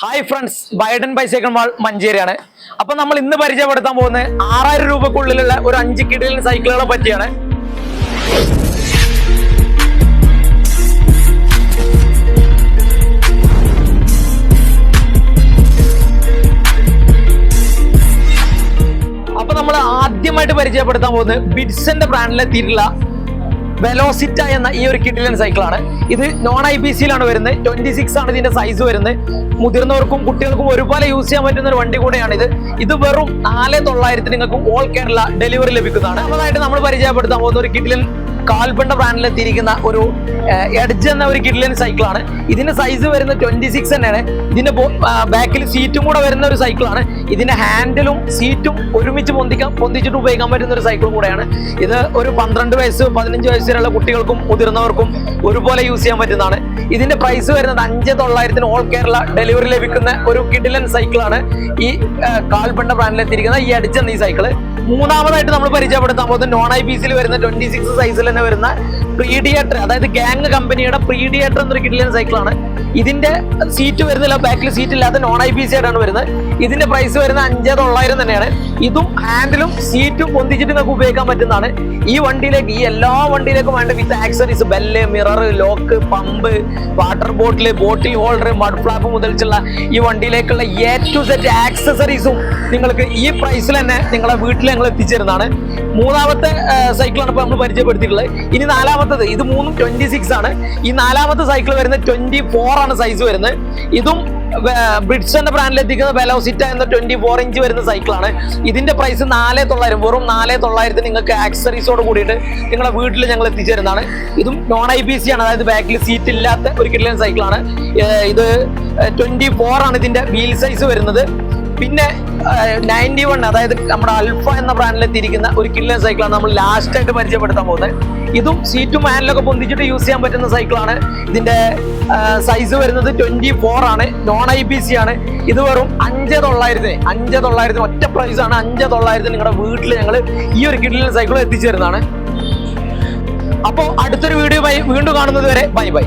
Hi friends Biden bicycle മഞ്ചേരിയാണ്. അപ്പൊ നമ്മൾ ഇന്ന് പരിചയപ്പെടുത്താൻ പോകുന്നത് ആറായിരം രൂപക്കുള്ളിലുള്ള ഒരു അഞ്ച് കിടിലൻ സൈക്കിളുകളെ പറ്റിയാണ്. അപ്പൊ നമ്മൾ ആദ്യമായിട്ട് പരിചയപ്പെടുത്താൻ പോകുന്നത് ബിറ്റ്സന്റെ ബ്രാൻഡിലെത്തിയിട്ടുള്ള വെലോസിറ്റ എന്ന ഈ ഒരു കിഡിലൻ സൈക്കിളാണ് ഇത് നോൺ ഐ ബി സിയിലാണ് വരുന്നത്. ട്വന്റി സിക്സ് ആണ് ഇതിന്റെ സൈസ് വരുന്നത്. മുതിർന്നവർക്കും കുട്ടികൾക്കും ഒരുപോലെ യൂസ് ചെയ്യാൻ പറ്റുന്ന ഒരു വണ്ടി കൂടെയാണ് ഇത്. ഇത് വെറും നാല് തൊള്ളായിരത്തിന് നിങ്ങൾക്ക് ഓൾ കേരള ഡെലിവറി ലഭിക്കുന്നതാണ്. നമ്മളായിട്ട് നമ്മൾ പരിചയപ്പെടുത്താൻ പോകുന്ന ഒരു കിഡിലൻ കാൽബണ്ട ബ്രാൻഡിലെത്തിയിരിക്കുന്ന ഒരു എഡ്ജ് എന്ന ഒരു കിഡ്ലിൻ സൈക്കിളാണ് ഇതിന്റെ സൈസ് വരുന്ന ട്വന്റി സിക്സ് തന്നെയാണ്. ഇതിന്റെ ബാക്കിൽ സീറ്റും കൂടെ വരുന്ന ഒരു സൈക്കിളാണ് ഇതിന്റെ ഹാൻഡിലും സീറ്റും ഒരുമിച്ച് പൊന്തിക്കാൻ പൊന്തിച്ചിട്ട് ഉപയോഗിക്കാൻ പറ്റുന്ന ഒരു സൈക്കിൾ കൂടെയാണ്. ഇത് ഒരു പന്ത്രണ്ട് വയസ്സ് പതിനഞ്ച് വയസ്സ് വരെയുള്ള കുട്ടികൾക്കും മുതിർന്നവർക്കും ഒരുപോലെ യൂസ് ചെയ്യാൻ പറ്റുന്നതാണ്. ഇതിന്റെ പ്രൈസ് വരുന്നത് അഞ്ച് തൊള്ളായിരത്തിന് ഓൾ കേരള ഡെലിവറി ലഭിക്കുന്ന ഒരു കിഡിലൻ സൈക്കിളാണ് ഈ കാൽപണ്ട ബ്രാൻഡിൽ എത്തിയിരിക്കുന്ന ഈ എന്ന ഈ സൈക്കിൾ മൂന്നാമതായിട്ട് നമ്മൾ പരിചയപ്പെടുത്താൻ പോകുന്നത് നോൺ ഐ പി സിയിൽ വരുന്ന ട്വന്റി സിക്സ് സൈസിൽ തന്നെ വരുന്ന പ്രീഡിയേറ്റർ അതായത് ഗാങ് കമ്പനിയുടെ പ്രീഡിയേറ്റർ എന്നൊരു കിഡിലൻ സൈക്കിളാണ് ഇതിന്റെ സീറ്റ് വരുന്നില്ല ബാക്കിൽ സീറ്റ് ഇല്ലാത്ത നോൺ ഐ പി സി ആയിട്ടാണ് വരുന്നത്. ഇതിന്റെ പ്രൈസ് വരുന്ന അഞ്ച് തൊള്ളായിരം തന്നെയാണ്. ഇതും ഹാൻഡിലും സീറ്റും പൊന്തിച്ചിട്ട് നമുക്ക് ഉപയോഗിക്കാൻ പറ്റുന്നതാണ്. ഈ വണ്ടിയിലേക്ക് ഈ എല്ലാ വണ്ടിയിലേക്കും വേണ്ട with accessories bell mirror lock pump water bottle bottle holder mud flap മുതലിച്ചുള്ള ഈ വണ്ടിയിലേക്കുള്ള എ ടു സെറ്റ് ആക്സസറീസും നിങ്ങൾക്ക് ഈ പ്രൈസിൽ തന്നെ നിങ്ങളെ വീട്ടിൽ ഞങ്ങൾ എത്തിച്ചേരുന്നതാണ്. മൂന്നാമത്തെ സൈക്കിളാണ് ഇപ്പോൾ നമ്മൾ പരിചയപ്പെടുത്തിയിട്ടുള്ളത്. ഇനി നാലാമത്തത് ഇത് മൂന്നും ട്വന്റി സിക്സ് ആണ്. ഈ നാലാമത്തെ സൈക്കിൾ വരുന്നത് ട്വന്റി ഫോർ ആണ് സൈസ് വരുന്നത്. ഇതും ബ്രിഡ്സന്റെ ബ്രാൻഡിൽ എത്തിക്കുന്ന വെലോസിറ്റ എന്ന ട്വന്റി ഫോർ ഇഞ്ച് വരുന്ന സൈക്കിളാണ് ഇതിന്റെ പ്രൈസ് നാല് തൊള്ളായിരം വെറും നാല് തൊള്ളായിരത്തിന് നിങ്ങൾക്ക് ആക്സറീസോട് കൂടിയിട്ട് നിങ്ങളെ വീട്ടിൽ ഞങ്ങൾ എത്തിച്ചേരുന്നതാണ്. ഇതും നോൺ ഐ ബി സി ആണ് അതായത് ബാക്കിൽ സീറ്റ് ഇല്ലാത്ത ഒരു കിഡിലൻ സൈക്കിളാണ് ഇത് ട്വന്റി ഫോർ ആണ് ഇതിന്റെ വീൽ സൈസ് വരുന്നത്. പിന്നെ നയന്റി വൺ അതായത് നമ്മുടെ അൽഫ എന്ന ബ്രാൻഡിൽ എത്തിയിരിക്കുന്ന ഒരു കില്ലൻ സൈക്കിളാണ് നമ്മൾ ലാസ്റ്റ് ആയിട്ട് പരിചയപ്പെടുത്താൻ പോകുന്നത്. ഇതും സീറ്റും ഹാൻഡിലൊക്കെ പൊന്തിച്ചിട്ട് യൂസ് ചെയ്യാൻ പറ്റുന്ന സൈക്കിളാണ് ഇതിന്റെ സൈസ് വരുന്നത് ട്വന്റി ഫോർ ആണ്. നോൺ ഐ പി സി ആണ്. ഇത് വെറും അഞ്ച് തൊള്ളായിരത്തിന് അഞ്ച് തൊള്ളായിരത്തിന് ഒറ്റ പ്രൈസ് ആണ്. അഞ്ച് തൊള്ളായിരത്തിന് നിങ്ങളുടെ വീട്ടിൽ ഞങ്ങൾ ഈ ഒരു കിഡ്ലിൻ സൈക്കിൾ എത്തിച്ചു തരുന്നതാണ് അപ്പോൾ അടുത്തൊരു വീഡിയോ വീണ്ടും കാണുന്നത് വരെ ബൈ ബൈ